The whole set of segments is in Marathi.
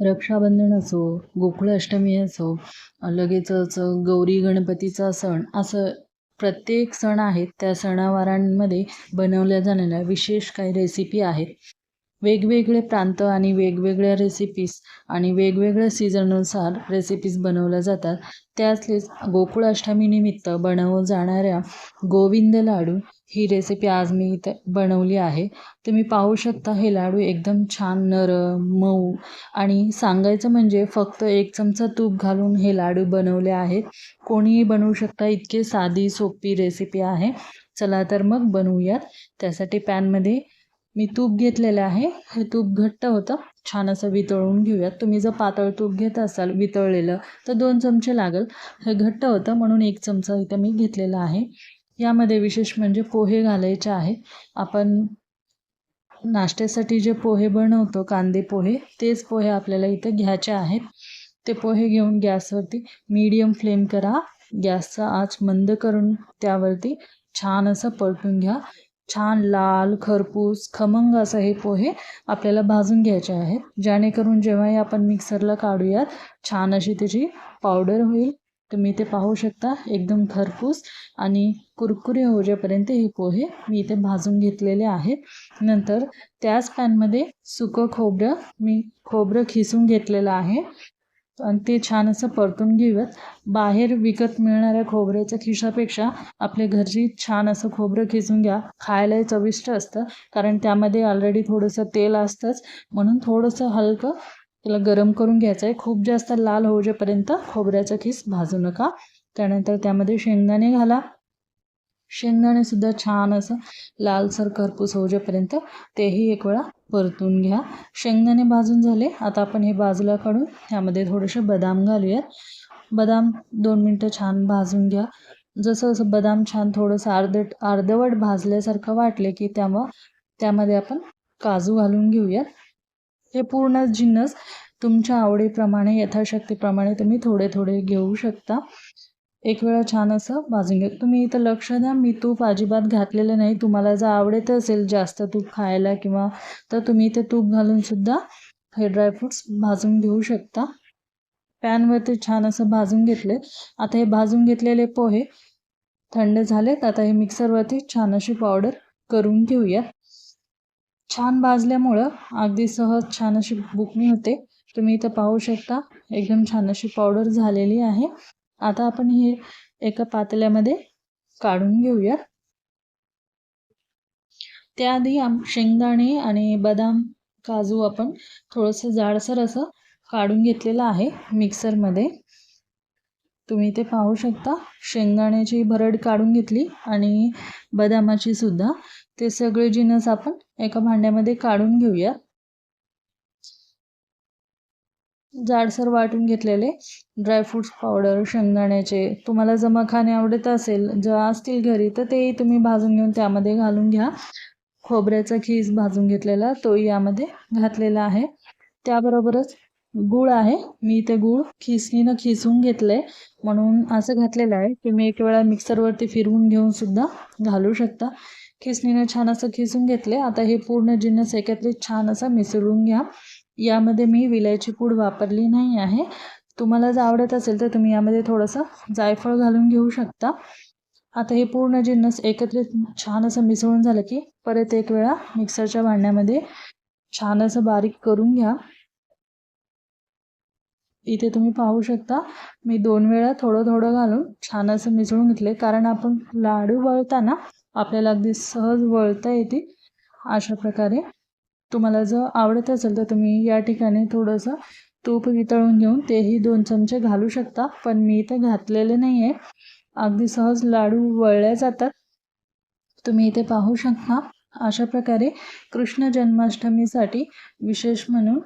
रक्षाबंधन असो गोकुळ अष्टमी असो लगेचच गौरी गणपतीचा सण असं प्रत्येक सण आहेत त्या सणावारांमध्ये बनवल्या जाणाऱ्या विशेष काही रेसिपी आहेत. वेगवेगळे प्रांत आणि वेगवेगळ्या रेसिपीज आणि वेगवेगळ्या सीझननुसार रेसिपीज बनवल्या जातात. त्यातलेच गोकुळाष्टमीनिमित्त बनवल्या जाणाऱ्या गोविंद लाडू ही रेसिपी आज मी इथे बनवली आहे. तुम्ही पाहू शकता हे लाडू एकदम छान नरम मऊ आणि सांगायचं म्हणजे फक्त एक चमचा तूप घालून हे लाडू बनवले आहेत. कोणीही बनवू शकता इतके साधी सोपी रेसिपी आहे. चला तर मग बनवूयात. त्यासाठी पॅनमध्ये मी तूप घेतलेलं आहे. हे तूप घट्ट होतं. छान असं वितळून घेऊयात. तुम्ही जर पातळ तूप घेत असाल वितळलेलं तर दोन चमचे लागेल. हे घट्ट होतं म्हणून एक चमचा इथं मी घेतलेला आहे. यामध्ये विशेष म्हणजे पोहे घालायचे आहे. आपण नाश्त्यासाठी जे पोहे बनवतो कांदे पोहे तेच पोहे आपल्याला इथं घ्यायचे आहेत. ते पोहे घेऊन गॅसवरती मीडियम फ्लेम करा. गॅसचा आच मंद करून त्यावरती छान असं परतून घ्या. छान लाल खरपूस खमंग असं हे पोहे आपल्याला भाजून घ्यायचे आहेत. जेणेकरून जेव्हाही आपण मिक्सरला काढूयात छान अशी त्याची पावडर होईल. तुम्ही ते पाहू शकता एकदम खरपूस आणि कुरकुरे होजेपर्यंत हे पोहे मी इथे भाजून घेतलेले आहेत. नंतर त्याच पॅनमध्ये सुकं खोबरं मी खोबरं खिसून घेतलेलं आहे. आणि ते छान असं परतून घेऊयात. बाहेर विकत मिळणाऱ्या खोबऱ्याच्या खिशापेक्षा आपल्या घरची छान असं खोबरं खिसून घ्या. खायलाही चविष्ट असतं. कारण त्यामध्ये ऑलरेडी थोडंसं तेल असतंच. म्हणून थोडंसं हलकं त्याला गरम करून घ्यायचं आहे खूप जास्त लाल होजेपर्यंत खोबऱ्याचा खीस भाजू नका. त्यानंतर त्यामध्ये शेंगदाणे घाला. शेंगदाणेसुद्धा छान असं लालसर करपूस होजेपर्यंत तेही एक वेळा परतून घ्या. शेंगदाणे भाजून झाले. आता आपण हे बाजूला काढून ह्यामध्ये थोडेसे बदाम घालूयात. बदाम दोन मिनटं छान भाजून घ्या. जसं जसं बदाम छान थोडंसं अर्धट अर्धवट भाजल्यासारखं वाटले की त्यामुळं त्यामध्ये आपण काजू घालून घेऊयात. हे पूर्ण जिन्नस तुमच्या आवडीप्रमाणे यथाशक्तीप्रमाणे तुम्ही थोडे थोडे घेऊ शकता. एक वेळा छान असं भाजून घ्या तुम्ही इथं लक्ष द्या. मी तूप अजिबात घातलेलं नाही. तुम्हाला जर आवडत असेल जास्त तूप खायला किंवा तर तुम्ही इथे तूप घालूनसुद्धा हे ड्रायफ्रूट्स भाजून घेऊ शकता. पॅनवरती छान असं भाजून घेतले. आता हे भाजून घेतलेले पोहे थंड झालेत. आता हे मिक्सरवरती छान अशी पावडर करून घेऊया. छान भाजल्यामुळं अगदी सहज छान अशी बुकणी होते. तुम्ही इथं पाहू शकता. एकदम छान अशी पावडर झालेली आहे. आता आपण हे एका पातेल्यामध्ये काढून घेऊया. त्याआधी शेंगदाणे आणि बदाम काजू आपण थोडंसं जाडसर असं काढून घेतलेलं आहे मिक्सरमध्ये. तुम्ही ते पाहू शकता शेंगदाण्याची भरड काढून घेतली आणि बदामाची सुद्धा ते सगळे जिनस आपण एका भांड्यामध्ये काढून घेऊया. जाडसर वाटून घेतलेले ड्रायफ्रूट्स पावडर शेंगदाण्याचे. तुम्हाला जमा खाणे आवडत असेल जर असतील घरी तर तेही तुम्ही भाजून घेऊन त्यामध्ये घालून घ्या. खोबऱ्याचा खीस भाजून घेतलेला तोही यामध्ये घातलेला आहे. त्याबरोबरच गूळ आहे. मी इथे गूळ खिसणीनं खिसून घेतलं आहे म्हणून असं घातलेलं आहे. तुम्ही एक वेळा मिक्सरवरती फिरवून घेऊन सुद्धा घालू शकता. खिसणीनं छान असं खिसून घेतले आता हे पूर्ण जिन्नस एकत्रित छान असं मिसळून घ्या. यामध्ये मी विलायची पूड वापरली नाही आहे. तुम्हाला जर आवडत असेल तर तुम्ही यामध्ये थोडंसं जायफळ घालून घेऊ शकता. आता हे पूर्ण जिन्नस एकत्रित छान असं मिसळून झालं की परत एक वेळा मिक्सरच्या भांड्यामध्ये छान असं बारीक करून घ्या. इथे तुम्ही पाहू शकता मी दोन वेळा थोडं थोडं घालून छान असं मिसळून घेतले कारण आपण लाडू वळताना आपल्याला अगदी सहज वळता येते अशा प्रकारे. तुम्हाला जर आवडत असेल तर तुम्ही या ठिकाणी थोडंसं तूप वितळून घेऊन तेही दोन चमचे घालू शकता. पण मी इथे घातलेले नाही आहे अगदी सहज लाडू वळल्या जातात. तुम्ही इथे पाहू शकता. अशा प्रकारे कृष्ण जन्माष्टमीसाठी विशेष म्हणून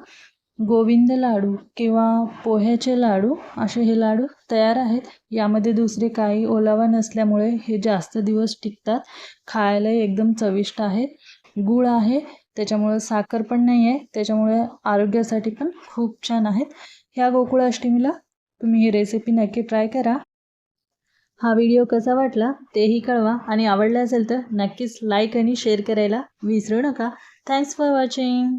गोविंद लाडू किंवा पोह्याचे लाडू असे हे लाडू तयार आहेत. यामध्ये दुसरे काही ओलावा नसल्यामुळे हे जास्त दिवस टिकतात. खायला एकदम चविष्ट आहेत गूळ आहे. त्याच्यामुळं साखर पण नाही आहे त्याच्यामुळे आरोग्यासाठी पण खूप छान आहेत. ह्या गोकुळाष्टमीला तुम्ही ही रेसिपी नक्की ट्राय करा. हा व्हिडिओ कसा वाटला तेही कळवा. आणि आवडला असेल तर नक्कीच लाईक आणि शेअर करायला विसरू नका. Thanks for watching